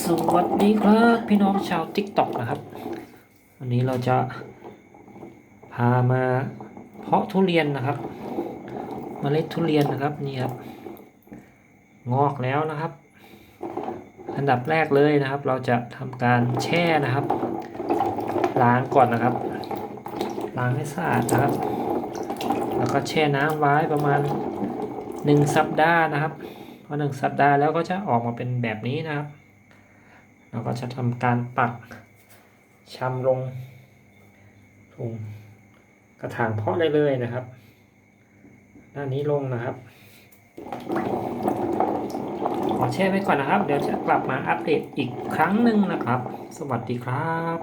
สวัสดีครับพี่น้องชาวติ๊กต็อกนะครับ วันนี้เราจะพามาเพาะทุเรียนนะครับมเมล็ดทุเรียนนะครับนี่ครับงอกแล้วนะครับ อันดับแรกเลยนะครับ เราจะทำการแช่นะครับ ล้างก่อนนะครับ ล้างให้สะอาดนะครับ แล้วก็แช่น้ำไว้ประมาณหนึ่งสัปดาห์นะครับพอหนึ่งสัปดาห์แล้วก็จะออกมาเป็นแบบนี้นะครับ เราก็จะทำการปักชำลงถุงกระถางเพาะเลยเลยนะครับ ด้านนี้ลงนะครับ ขอแช่ไว้ก่อนนะครับ เดี๋ยวจะกลับมาอัปเดตอีกครั้งหนึ่งนะครับ สวัสดีครับ